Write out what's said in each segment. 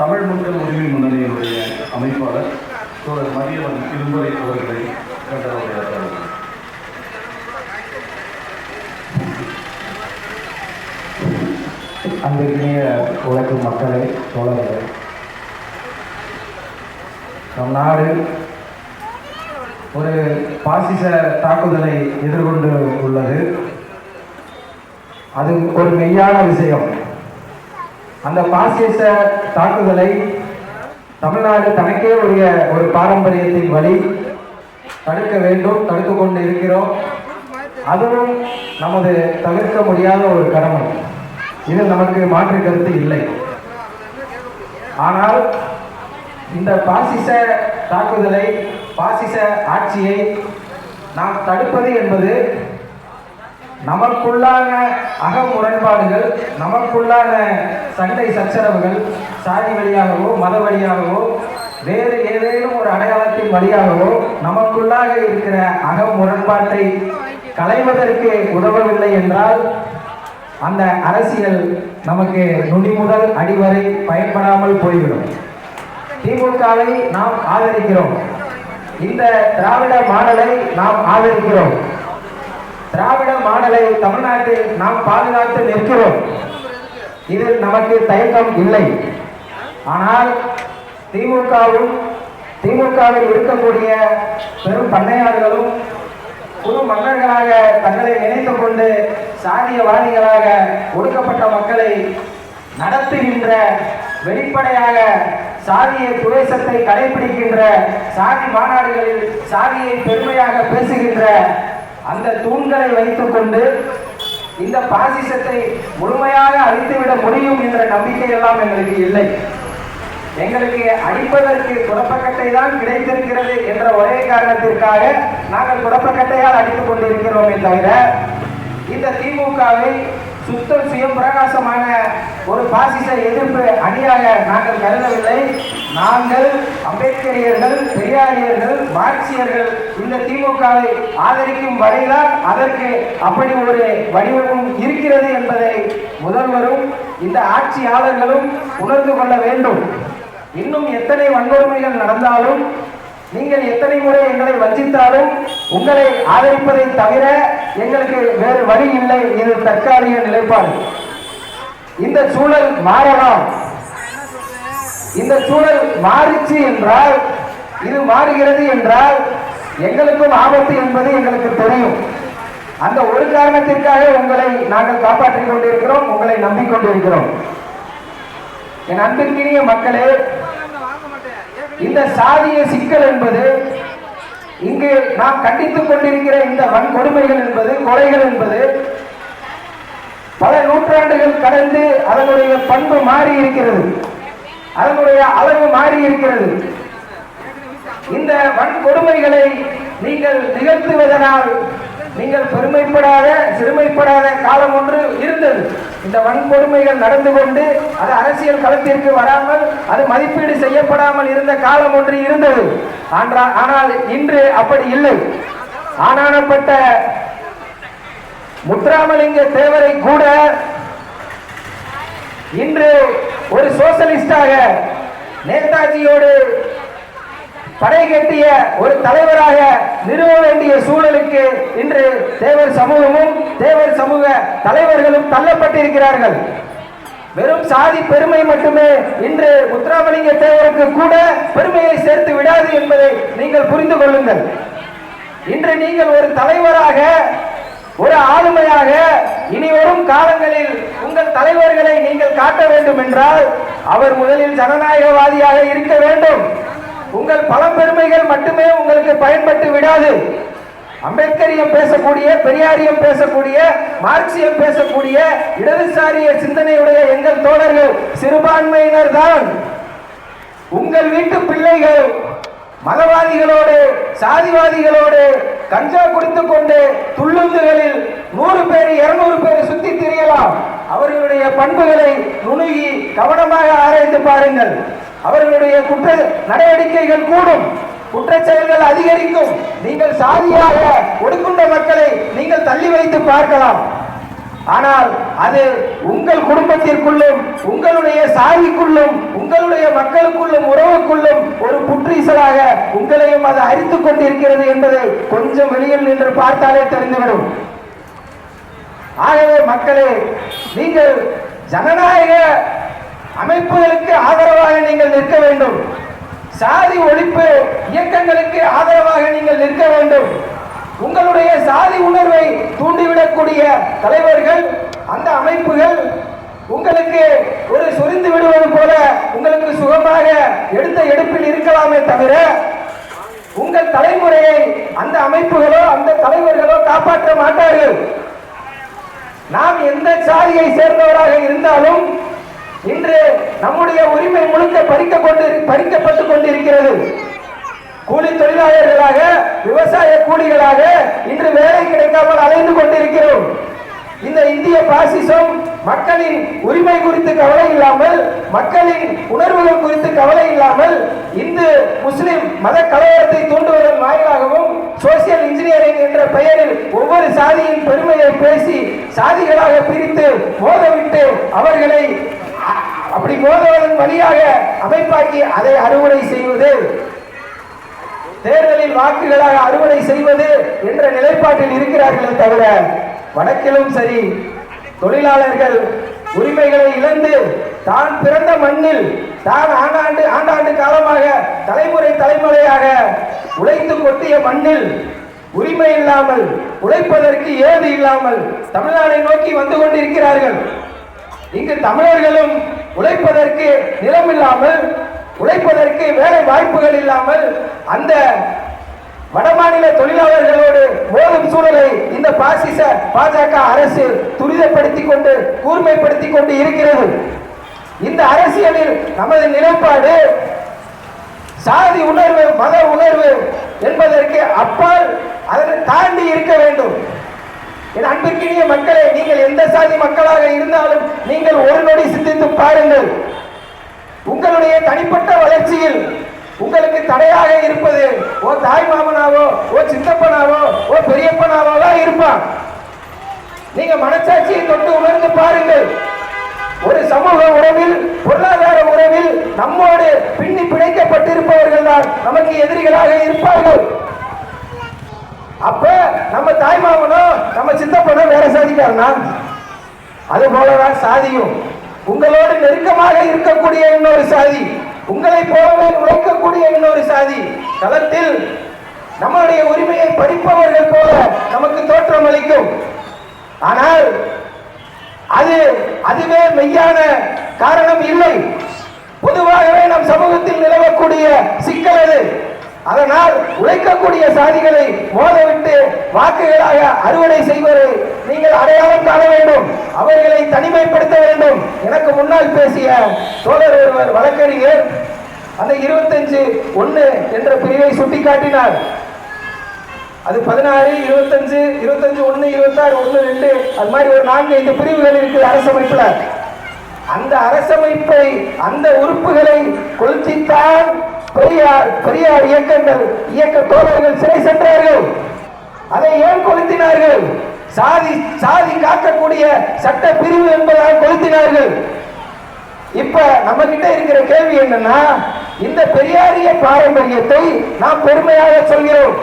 தமிழ் மக்கள் உரிமை முன்னணியினுடைய அமைப்பாளர் தோழர் மரியவன் திருமுறை அவர்களை கண்டவுரையாற்றுகிறார் அன்பிற்கினிய உழைப்பு மக்களே தோழர்களே நம் நாடு ஒரு பாசிச தாக்குதலை எதிர்கொண்டு உள்ளது. அது ஒரு மெய்யான விஷயம். அந்த பாசிச தாக்குதலை தமிழ்நாடு தனக்கே உரிய ஒரு பாரம்பரியத்தின் வழி தடுக்க வேண்டும் தடுத்து கொண்டு இருக்கிறோம். அதுவும் நமது தவிர்க்க முடியாத ஒரு கடமை. இது நமக்கு மாற்று கருத்து இல்லை. ஆனால் இந்த பாசிச தாக்குதலை பாசிச ஆட்சியை நாம் தடுப்பது என்பது நமக்குள்ளான அக முரண்பாடுகள் நமக்குள்ளான சண்டை சச்சரவுகள் சாதி வழியாகவோ மத வழியாகவோ வேறு ஏதேனும் ஒரு அடையாளத்தின் வழியாகவோ நமக்குள்ளாக இருக்கிற அக முரண்பாட்டை களைவதற்கு உதவவில்லை என்றால் அந்த அரசியல் நமக்கு நுனி முதல் அடிவரை பயன்படாமல் போய்விடும். திமுகவை நாம் ஆதரிக்கிறோம். இந்த திராவிட மாடலை நாம் ஆதரிக்கிறோம். திராவிட மாடலை தமிழ்நாட்டில் நாம் பாதுகாத்து நிற்கிறோம். இதில் நமக்கு தயக்கம் இல்லை. ஆனால் திமுகவும் திமுகவில் இருக்கக்கூடிய பெரும் பண்ணையார்களும் குரு மன்னர்களாக தங்களை நினைத்துக் கொண்டு சாதியவாதிகளாக ஒடுக்கப்பட்ட மக்களை நடத்துகின்ற வெளிப்படையாக சாதிய துவேசத்தை கடைபிடிக்கின்ற சாதி மாநாடுகளில் சாதியை பெருமையாக பேசுகின்ற அந்த தூண்களை வைத்துக் கொண்டு இந்த பாசிசத்தை முழுமையாக அழித்துவிட முடியும் என்ற நம்பிக்கை எல்லாம் எங்களுக்கு இல்லை. எங்களுக்கு அடிப்பதற்கு குழப்பக்கட்டை தான் கிடைத்திருக்கிறது என்ற ஒரே காரணத்திற்காக நாங்கள் குழப்பக்கட்டையால் அடித்துக் கொண்டிருக்கிறோமே தவிர இந்த திமுகவை சுத்தம் சுயம் பிரகாசமான ஒரு பாசிச எதிர்ப்பு அணியாக நாங்கள் கருதவில்லை. நாங்கள் அம்பேத்கரியர்கள் பெரியாரியர்கள் மார்க்சியர்கள் இந்த திமுகவை ஆதரிக்கும் வரைதான் அதற்கு அப்படி ஒரு வடிவமும் இருக்கிறது என்பதை முதல்வரும் இந்த ஆட்சியாளர்களும் உணர்ந்து கொள்ள வேண்டும். இன்னும் எத்தனை வன்கொடுமைகள் நடந்தாலும் நீங்கள் எத்தனை முறை எங்களை வஞ்சித்தாலும் உங்களை ஆதரிப்பதை தவிர எங்களுக்கு வேறு வழி இல்லை இது தற்காலிக நிலைப்பாடு. இந்த சூழல் மாறலாம். இந்த சூழல் மாறிச்சு என்றால் இது மாறுகிறது என்றால் எங்களுக்கும் ஆபத்து என்பது எங்களுக்கு தெரியும். அந்த ஒரு காரணத்திற்காக உங்களை நாங்கள் காப்பாற்றிக் கொண்டிருக்கிறோம் உங்களை நம்பிக்கொண்டிருக்கிறோம் என் அன்பிற்கினிய மக்களே இந்த சாதிய சிக்கல் என்பது இங்கு நாம் கண்டித்துக் கொண்டிருக்கிற இந்த வன்கொடுமைகள் என்பது கொலைகள் என்பது பல நூற்றாண்டுகள் கடந்து அதனுடைய பண்பு மாறி இருக்கிறது. அதனுடைய அளவு மாறி இருக்கிறது. இந்த வன்கொடுமைகளை நீங்கள் நிகழ்த்துவதனால் நீங்கள் பெருமைப்படாத சிறுமைப்படாத காலம் ஒன்று இருந்தது. இந்த வன்கொடுமைகள் நடந்து கொண்டு அது அரசியல் களத்திற்கு வராமல் அது மதிப்பீடு செய்யப்படாமல் இருந்த காலம் ஒன்று இருந்தது. ஆனால் இன்று அப்படி இல்லை. ஆனானப்பட்ட முத்துராமலிங்க தேவரை கூட இன்று ஒரு சோசலிஸ்டாக நேதாஜியோடு படை கட்டிய ஒரு தலைவராக நிறுவ வேண்டிய சூழலுக்கு இன்று தேவர் சமூகமும் தேவர் சமூக தலைவர்களும் தள்ளப்பட்டிருக்கிறார்கள். வெறும் சாதி பெருமை மட்டுமே இன்று முத்துராமலிங்க தேவருக்கு கூட பெருமையை சேர்த்து விடாது என்பதை நீங்கள் புரிந்து கொள்ளுங்கள். இன்று நீங்கள் ஒரு தலைவராக ஒரு ஆளுமையாக இனி வரும் காலங்களில் உங்கள் தலைவர்களை நீங்கள் காட்ட வேண்டும் என்றால் அவர் முதலில் ஜனநாயகவாதியாக இருக்க வேண்டும். உங்கள் பழம்பெருமைகள் மட்டுமே உங்களுக்கு பயன்பட்டு விடாது. அம்பேத்கரியம் பேசக்கூடிய பெரியாரியம் பேசக்கூடிய மார்க்சியம் பேசக்கூடிய இடதுசாரிய சிந்தனையுடைய எங்கள் தோழர்கள் சிறுபான்மையினர் தான் உங்கள் வீட்டு பிள்ளைகள் மதவாதிகளோடு சாதிவாதிகளோடு கஞ்சா குடித்துக் கொண்டு துள்ளுந்துகளில் நூறு பேர் இருநூறு பேர் சுத்தி திரியலாம். அவர்களுடைய பண்புகளை நுணுகி கவனமாக ஆராய்ந்து பாருங்கள். அவர்களுடைய குற்ற நடவடிக்கைகள் கூடும். குற்றச்செயல்கள் அதிகரிக்கும். நீங்கள் சாதியாக ஒடுக்குண்ட மக்களை நீங்கள் தள்ளி வைத்து பார்க்கலாம். ஆனால் அது உங்கள் குடும்பத்திற்குள்ளும் உங்களுடைய சாதிக்குள்ளும் உங்களுடைய மக்களுக்குள்ளும் உறவுக்குள்ளும் ஒரு புற்றீசலாக உங்களையும் அது அரித்துக் கொண்டிருக்கிறது என்பதை கொஞ்சம் வெளியில் நின்று பார்த்தாலே தெரிந்துவிடும். ஆகவே மக்களே நீங்கள் ஜனநாயக அமைப்புகளுக்கு ஆதரவாக நீங்கள் நிற்க வேண்டும். சாதி ஒழிப்பு இயக்கங்களுக்கு ஆதரவாக நீங்கள் நிற்க வேண்டும். உங்களுடைய சாதி உணர்வை தூண்டிவிடக்கூடிய தலைவர்கள் அந்த அமைப்புகள் உங்களுக்கு ஒரு சொரிந்து விடுவது போல உங்களுக்கு சுகமாக எடுத்த எடுப்பில் இருக்கலாமே தவிர உங்கள் தலைமுறையை அந்த அமைப்புகளோ அந்த தலைவர்களோ காப்பாற்ற மாட்டார்கள். நாம் எந்த சாதியை சேர்ந்தவராக இருந்தாலும் இன்று நம்முடைய உரிமை முழுக்க பறிக்க கொண்டு பறிக்கப்பட்டுக் கொண்டிருக்கிறது. கூலி தொழிலாளர்களாக விவசாய கூலிகளாக இன்று வேலை கிடைக்காமல் அலைந்து கொண்டிருக்கிறோம். இந்த இந்திய பாசிசம் மக்களின் உரிமை குறித்து கவலை இல்லாமல் மக்களின் உணர்வுகள் குறித்து கவலை இல்லாமல் இந்து முஸ்லிம் மத கலவரத்தை தூண்டுவதன் வாயிலாகவும் சோசியல் இன்ஜினியரிங் என்ற பெயரில் ஒவ்வொரு சாதியின் பெருமையை பேசி சாதிகளாக பிரித்து மோதவிட்டு அவர்களை அ- வழியாக அமைப்பாக்கி அதை அறுவடை செய்வது. தேர்தலில் வாக்குகளாக அறுவடை செய்வது என்ற நிலைப்பாட்டில் இருக்கிறார்களே தவிர வடக்கிலும் சரி தொழிலாளர்கள் உரிமைகளை இழந்து தான் பிறந்த மண்ணில் தான் ஆண்டாண்டு ஆண்டாண்டு காலமாக தலைமுறை தலைமுறையாக உழைத்து கொட்டிய மண்ணில் உரிமை இல்லாமல் உழைப்பதற்கு ஏது இல்லாமல் தமிழ்நாடை நோக்கி வந்து கொண்டிருக்கிறார்கள். இங்கு தமிழர்களும் உழைப்பதற்கு நிலம் இல்லாமல் உழைப்பதற்கு வேலை வாய்ப்புகள் இல்லாமல் அந்த வடமாநில தொழிலாளர்களோடு மோதும் சூழலை இந்த பாசிச பாஜக அரசு துரிதப்படுத்திக் கொண்டு கூர்மைப்படுத்திக் கொண்டு இருக்கிறது. இந்த அரசியலில் நமது நிலைப்பாடு சாதி உணர்வு மத உணர்வு என்பதற்கு அப்பால் அதனை தாண்டி இருக்க வேண்டும். அன்பிற்கினிய மக்களே நீங்கள் எந்த சாதி மக்களாக இருந்தாலும் நீங்கள் ஒரு நொடி சிந்தித்து பாருங்கள். உங்களுடைய தனிப்பட்ட வளர்ச்சியில் உங்களுக்கு தடையாக இருப்பது ஓ தாய் மாமனாவோ ஓ சித்தப்பனாவோ ஓ பெரியப்பனாவோ தான் இருப்பான். நீங்க மனசாட்சியை தொட்டு உணர்ந்து பாருங்கள். ஒரு சமூக உறவில் பொருளாதார உறவில் நம்மோடு பின்னி பிணைக்கப்பட்டிருப்பவர்கள் தான் நமக்கு எதிரிகளாக இருப்பார்கள். அப்ப நம்ம தாய்மாமனோ நம்ம சித்தப்பனோ வேற சாதிக்காரனா அது போலதான் சாதியும். உங்களோடு நெருக்கமாக இருக்கக்கூடிய இன்னொரு சாதி உங்களை போலவே உழைக்கக்கூடிய இன்னொரு சாதி களத்தில் நம்மளுடைய உரிமையை படிப்பவர்கள் போல நமக்கு தோற்றம் அளிக்கும். ஆனால் அது அதுவே மெய்யான காரணம் இல்லை. பொதுவாகவே நம் சமூகத்தில் நிலவக்கூடிய சிக்கல் அது. அதனால் உழைக்கக்கூடிய சாதிகளை மோதவிட்டு வாக்குகளாக அறுவடை செய்வதை நீங்கள் அடையாளம் காண வேண்டும். அவர்களை தனிமைப்படுத்த வேண்டும். எனக்கு முன்னால் பேசிய தோழர் ஒருவர் வழக்கறிஞர் அந்த இருபத்தஞ்சு ஒன்று என்ற பிரிவை சுட்டிக்காட்டினார். அது பதினாறு இருபத்தஞ்சு இருபத்தஞ்சு ஒன்று இருபத்தாறு ஒன்று ரெண்டு அது மாதிரி ஒரு நான்கு ஐந்து பிரிவுகள் இருக்குது அரசமைப்பில். அந்த அரசமைப்பை அந்த உறுப்புகளை கொளுத்தித்தான் பெரியார் பெரியார் இயக்கங்கள் இயக்க தோழர்கள் சிறை சென்றார்கள். அதை ஏன் கொளுத்தினார்கள்? சாதி சாதி காக்கக்கூடிய சட்ட பிரிவு என்பதால் கொளுத்தினார்கள். இப்ப நம்ம கிட்ட இருக்கிற கேள்வி என்னன்னா இந்த பெரியாரிய பாரம்பரியத்தை நாம் பெருமையாக சொல்கிறோம்.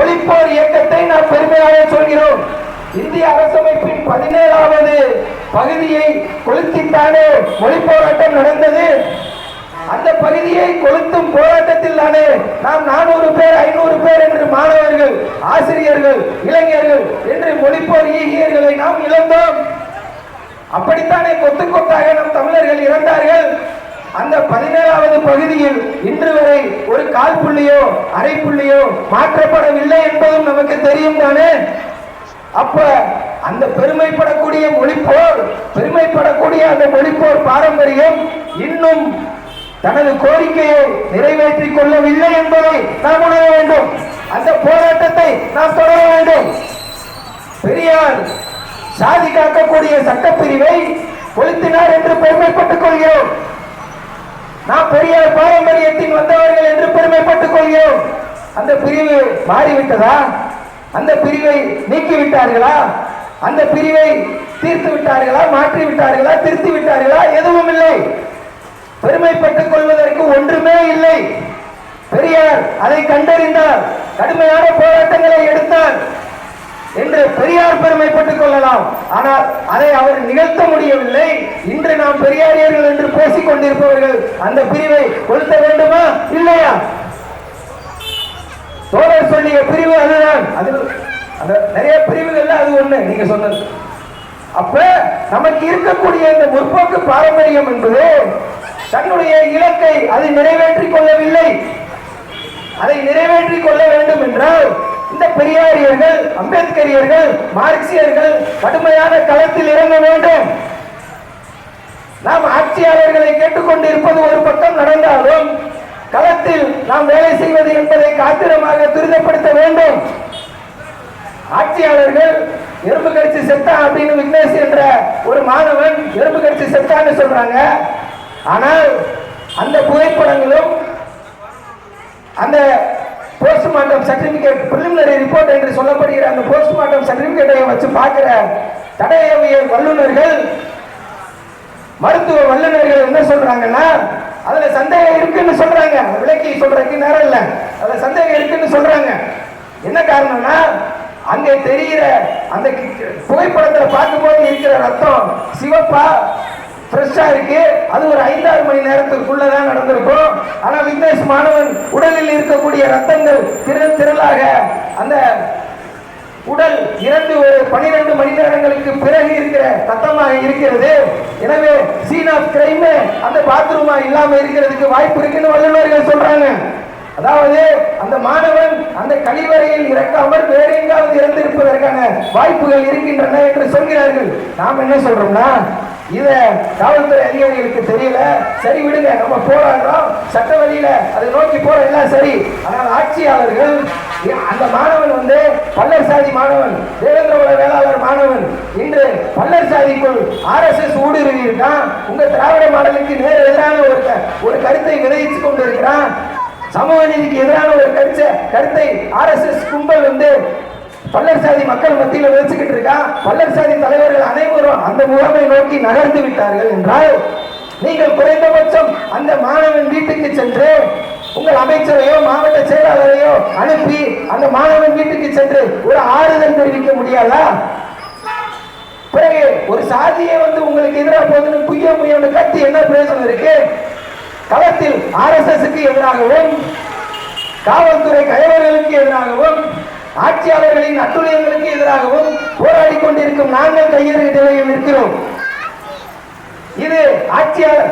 ஒளிப்போர் இயக்கத்தை நாம் பெருமையாக சொல்கிறோம். இந்திய அரசமைப்பின் பதினேழாவது பகுதியை கொளுத்தித்தானே ஒளிப்போராட்டம் போராட்டம் நடந்தது? அந்த பகுதியை கொளுத்தும் போராட்டத்தில் தானே நாம் நானூறு பேர் ஐநூறு பேர் என்று மாணவர்கள் ஆசிரியர்கள் இளைஞர்கள் என்று மொழிப்போர் ஈகியர்களை நாம் இழந்தோம். அப்படித்தானே கொத்து கொத்தாக நம் தமிழர்கள் இறந்தார்கள்? அந்த பதினேழாவது பகுதியில் இன்று வரை ஒரு கால் புள்ளியோ அரை புள்ளியோ மாற்றப்படவில்லை என்பதும் நமக்கு தெரியும் தானே? அப்ப அந்த பெருமைப்படக்கூடிய மொழிப்போர் பெருமைப்படக்கூடிய அந்த மொழிப்போர் பாரம்பரியம் இன்னும் தனது கோரிக்கையை நிறைவேற்றிக் கொள்ளவில்லை என்பதை நாம் உணர வேண்டும். அந்த போராட்டத்தை நாம் தொடர வேண்டும். பெரியார் சாதி காக்கக்கூடிய சட்டப்பிரிவை கொளுத்தினார் என்று பெருமைப்பட்டுக் கொள்கிறோம். நாம் பெரியார் பாரம்பரியத்தின் வந்தவர்கள் என்று பெருமைப்பட்டுக் கொள்கிறோம். அந்த பிரிவு மாறிவிட்டதா? அந்த பிரிவை நீக்கிவிட்டார்களா? அந்த பிரிவை தீர்த்து விட்டார்களா மாற்றி விட்டார்களா திருத்தி விட்டார்களா எதுவும் இல்லை. பெருமைப்பட்டுக் கொள்வதற்கு ஒன்றுமே இல்லை. பெரியார் அதை கண்டறிந்தார். கடுமையான போராட்டங்களை எடுத்தார் என்று பெரியார் பெருமைப்பட்டுக் கொள்ளலாம். ஆனால் அதை அவர் நிகழ்த்த முடியவில்லை. இன்று நாம் பெரியாரியர்கள் என்று பேசிக் கொண்டிருப்பவர்கள் அந்த பிரிவை கொளுத்த வேண்டுமா? இல்லையா? தோழர் சொல்லிய பிரிவு அதுதான். அது அந்த நிறைய பிரிவுகள்ல அது ஒண்ணு நீங்க சொன்னது. அப்ப நமக்கு இருக்கக்கூடிய இந்த முற்போக்கு பாரம்பரியம் என்பது தன்னுடைய இலக்கை அது நிறைவேற்றிக் கொள்ளவில்லை. அதை நிறைவேற்றிக் கொள்ள வேண்டும் என்றால் இந்த பெரியாரியர்கள் அம்பேத்கரியர்கள் மார்க்சியர்கள் கடுமையான களத்தில் இறங்க வேண்டும். நாம் ஆட்சியாளர்களை கேட்டுக்கொண்டு இருப்பது ஒரு பக்கம் நடந்தாலும் களத்தில் நாம் வேலை செய்வது என்பதை காத்திரமாக துரிதப்படுத்த வேண்டும். ஆட்சியாளர்கள் எறும்பு கடிச்சு செத்தான் அப்படின்னு விக்னேஷ் என்ற ஒரு மாணவன் எறும்பு கடிச்சு செத்தான்னு சொல்றாங்க. ஆனால் அந்த புகைப்படங்களும் அந்த போஸ்ட்மார்ட்டம் சர்டிபிகேட் பிரிலிமினரி ரிப்போர்ட் என்று சொல்லப்படுகிற அந்த போஸ்ட்மார்ட்டம் சர்டிபிகேட்டை வச்சு பார்க்கிற தடையவியல் வல்லுநர்கள் மருத்துவ வல்லுநர்கள் என்ன சொல்றாங்கன்னா அதுல சந்தேகம் இருக்குன்னு சொல்றாங்க. விளக்கி சொல்றதுக்கு நேரம் இல்லை. அதுல சந்தேகம் இருக்குன்னு சொல்றாங்க. என்ன காரணம்னா அங்கே தெரிகிற அந்த கி- பார்க்கும்போது இருக்கிற ரத்தம் சிவப்பா ஃப்ரெஷ்ஷாக இருக்கு. அது ஒரு ஐந்தாறு மணி நேரத்துக்குள்ளதான் நடந்திருக்கும். ஆனால் விக்னேஷ் மாணவன் உடலில் இருக்கக்கூடிய ரத்தங்கள் திரள் திரளாக அந்த உடல் இரண்டு ஒரு பனிரெண்டு மணி நேரங்களுக்கு பிறகு இருக்கிற ரத்தமாக இருக்கிறது. எனவே சீன் ஆஃப் கிரைம் அந்த பாத்ரூமா இல்லாம இருக்கிறதுக்கு வாய்ப்பு இருக்குன்னு வல்லுநர்கள் சொல்றாங்க. அதாவது அந்த மாணவன் அந்த கழிவறையில் இறக்காமல் வேற எங்காவது இறந்திருப்பதற்கான வாய்ப்புகள் இருக்கின்றன என்று சொல்கிறார்கள். நாம் என்ன சொல்றோம்னா இதை காவல்துறை அதிகாரிகளுக்கு தெரியல. சரி விடுங்க நம்ம போராடுறோம். சட்ட வழியில அதை நோக்கி போற எல்லாம் சரி. ஆனால் ஆட்சியாளர்கள் அந்த மாணவன் வந்து பல்லர் சாதி மாணவன் தேவேந்திரகுல வேளாளர் மாணவன். இன்று பல்லர் சாதிக்குள் ஆர்எஸ்எஸ் எஸ் ஊடுருவியிருக்கான். உங்க திராவிட மாடலுக்கு நேர் எதிரான ஒரு க- ஒரு கருத்தை விதைச்சு கொண்டு இருக்கிறான் சமூக நீதிக்கு எதிரான ஒரு கருத்தை கருத்தை ஆர்எஸ்எஸ் கும்பல் வந்து பல்லர் சாதி மக்கள் மத்தியில் வச்சுக்கிட்டு இருக்கான் பல்லர் சாதி தலைவர்கள் அனைவரும் அந்த முகாமை நோக்கி நகர்ந்து விட்டார்கள் என்றால் நீங்கள் குறைந்தபட்சம் அந்த மாணவன் வீட்டுக்கு சென்று உங்கள் அமைச்சரையோ மாவட்ட செயலாளரையோ அனுப்பி அந்த மாணவன் வீட்டுக்கு சென்று ஒரு ஆறுதல் தெரிவிக்க முடியாதா? பிறகு ஒரு சாதியை வந்து உங்களுக்கு எதிராக போகுதுன்னு புய்ய முயன்னு கத்தி என்ன பிரயோஜனம் இருக்கு? களத்தில் ஆர்எஸ்எஸ்க்கு எதிராகவும் காவல்துறை கைவர்களுக்கு எதிராகவும் ஆட்சியாளர்களின் அட்டுழியங்களுக்கு எதிராகவும் போராடி கொண்டிருக்கும் நாங்கள் கையெழுத்து இருக்கிறோம் இது ஆட்சியாளர்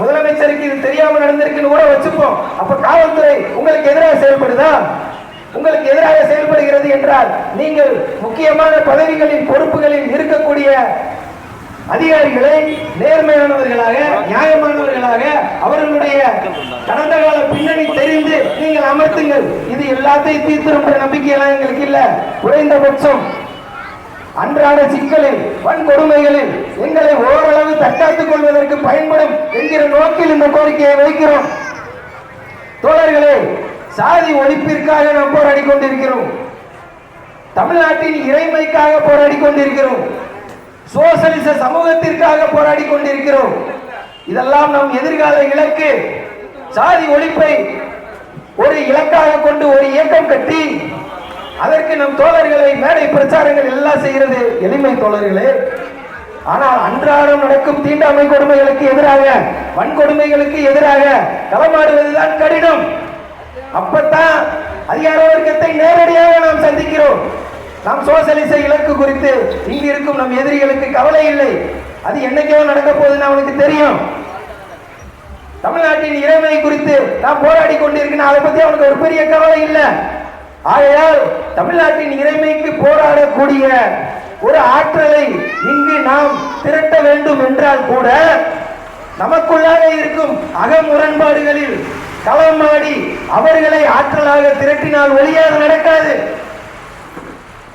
முதலமைச்சருக்கு இது தெரியாம நடந்திருக்குன்னு கூட வச்சுப்போம். அப்ப காவல்துறை உங்களுக்கு எதிராக செயல்படுதா? உங்களுக்கு எதிராக செயல்படுகிறது என்றால் நீங்கள் முக்கியமான பதவிகளின் பொறுப்புகளில் இருக்கக்கூடிய அதிகாரிகளை நேர்மையானவர்களாக நியாயமானவர்களாக அவர்களுடைய கடந்த கால பின்னணி தெரிந்து நீங்கள் அமர்த்துங்கள். இது எல்லாத்தையும் தீர்த்திருக்கிற நம்பிக்கையெல்லாம் எங்களுக்கு இல்ல. குறைந்தபட்சம் அன்றாட சிக்கலில் வன்கொடுமைகளில் எங்களை ஓரளவு தற்காத்துக் கொள்வதற்கு பயன்படும் என்கிற நோக்கில் இந்த கோரிக்கையை வைக்கிறோம். தோழர்களே சாதி ஒழிப்பிற்காக நாம் போராடி கொண்டிருக்கிறோம். தமிழ்நாட்டின் இறைமைக்காக போராடி கொண்டிருக்கிறோம். சோசலிச சமூகத்திற்காக போராடி கொண்டிருக்கிறோம். இதெல்லாம் நம் எதிர்கால இலக்கு. சாதி ஒழிப்பை ஒரு இலக்காக கொண்டு ஒரு இயக்கம் கட்டி அதற்கு நம் தோழர்களை மேடை பிரச்சாரங்கள் எல்லாம் செய்கிறது. எளிமை தோழர்களே ஆனால் அன்றாடம் நடக்கும் தீண்டாமை கொடுமைகளுக்கு எதிராக வன்கொடுமைகளுக்கு எதிராக களமாடுவதுதான் கடினம். அப்பத்தான் அதிகார வர்க்கத்தை நேரடியாக நாம் சந்திக்கிறோம். நாம் சோசலிச இலக்கு குறித்து இங்கு இருக்கும் நம் எதிரிகளுக்கு கவலை இல்லை. அது என்னைக்கோ நடக்க போகுதுன்னு அவனுக்கு தெரியும். தமிழ்நாட்டின் இறைமை குறித்து நாம் போராடி கொண்டிருக்கிறோம் அதை பத்தி அவனுக்கு ஒரு பெரிய கவலை இல்லை. ஆகையால் தமிழ்நாட்டின் இறைமைக்கு போராடக்கூடிய ஒரு ஆற்றலை இங்கு நாம் திரட்ட வேண்டும் என்றால் கூட நமக்குள்ளாக இருக்கும் அக முரண்பாடுகளில் களமாடி அவர்களை ஆற்றலாக திரட்டினால் ஒளியாக நடக்காது.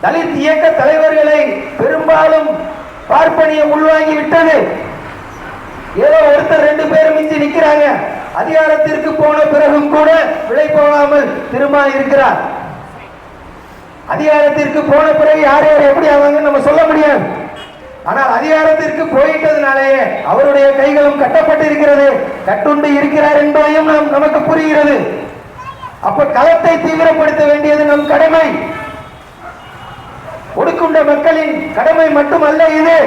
தலித் இயக்க தலைவர்களை பெரும்பாலும் பார்ப்பனியம் உள்வாங்கி விட்டது. ஏதோ ஒருத்தர் ரெண்டு பேரும் மிஞ்சி நிற்கிறாங்க அதிகாரத்திற்கு போன பிறகும் கூட விலை போகாமல் திரும்ப இருக்கிறார். அதிகாரத்திற்கு போன பிறகு யார் யார் எப்படி ஆவாங்கன்னு நம்ம சொல்ல முடியாது. ஆனால் அதிகாரத்திற்கு போயிட்டதுனாலேயே அவருடைய கைகளும் கட்டப்பட்டு இருக்கிறது கட்டுண்டு இருக்கிறார் என்பதையும் நாம் நமக்கு புரிகிறது. அப்ப களத்தை தீவிரப்படுத்த வேண்டியது நம் கடமை. ஒடுக்குண்ட மக்களின் கடமை மட்டுமல்ல இது.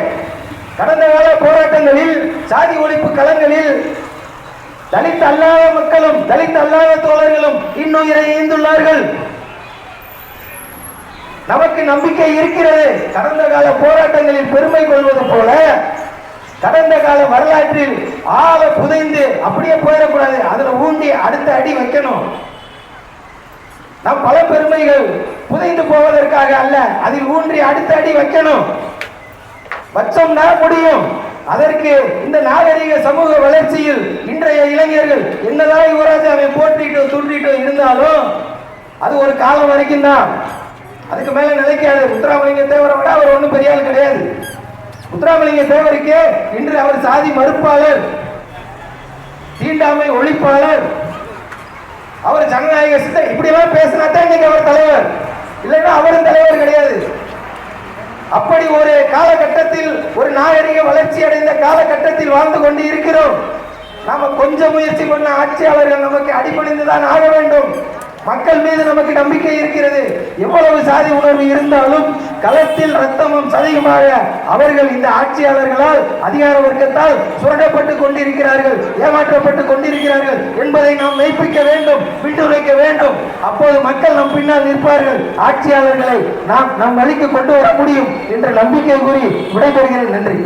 கடந்த கால போராட்டங்களில் சாதி ஒழிப்பு களங்களில் தலித் அல்லாத மக்களும் தலித் அல்லாத தோழர்களும் இன்னுயிரை ஈந்துள்ளார்கள். நமக்கு நம்பிக்கை இருக்கிறது. கடந்த கால போராட்டங்களில் பெருமை கொள்வது போல கடந்த கால வரலாற்றில் ஆழ புதைந்து அப்படியே போயிடக்கூடாது. அதுல ஊண்டி அடுத்த அடி வைக்கணும். நம் பல பெருமைகள் புதைந்து போவதற்காக அல்ல அதில் ஊன்றி அடுத்த அடி வைக்கணும். வச்சோம்னா முடியும். அதற்கு இந்த நாகரிக சமூக வளர்ச்சியில் இன்றைய இளைஞர்கள் என்னதான் யுவராஜாவை போற்றிட்டு துண்டிட்டு இருந்தாலும் அது ஒரு காலம் வரைக்கும் தான். அதுக்கு மேல நிலைக்காது. முத்துராமலிங்க தேவரை விட அவர் ஒன்றும் பெரிய ஆள் கிடையாது. முத்துராமலிங்க தேவருக்கு இன்று அவர் சாதி மறுப்பாளர் தீண்டாமை ஒழிப்பாளர் அவர் ஜனநாயக சித்த இப்படி எல்லாம் பேசினா தான் இன்னைக்கு அவர் தலைவர். இல்லைன்னா அவரும் தலைவர் கிடையாது. அப்படி ஒரு காலகட்டத்தில் ஒரு நாகரிக வளர்ச்சி அடைந்த காலகட்டத்தில் வாழ்ந்து கொண்டு இருக்கிறோம். நாம கொஞ்சம் முயற்சி பண்ண ஆட்சியாளர்கள் நமக்கு அடிபணிந்துதான் ஆக வேண்டும். மக்கள் மீது நமக்கு நம்பிக்கை இருக்கிறது. எவ்வளவு சாதி உணர்வு இருந்தாலும் களத்தில் ரத்தமும் சதியுமாக அவர்கள் இந்த ஆட்சியாளர்களால் அதிகார வர்க்கத்தால் சுரண்டப்பட்டு கொண்டிருக்கிறார்கள் ஏமாற்றப்பட்டு கொண்டிருக்கிறார்கள் என்பதை நாம் மெய்ப்பிக்க வேண்டும் விட்டுரைக்க வேண்டும். அப்போது மக்கள் நம் பின்னால் நிற்பார்கள். ஆட்சியாளர்களை நாம் நம் வழிக்கு கொண்டு வர முடியும் என்ற நம்பிக்கை கூறி விடைபெறுகிறேன். நன்றி.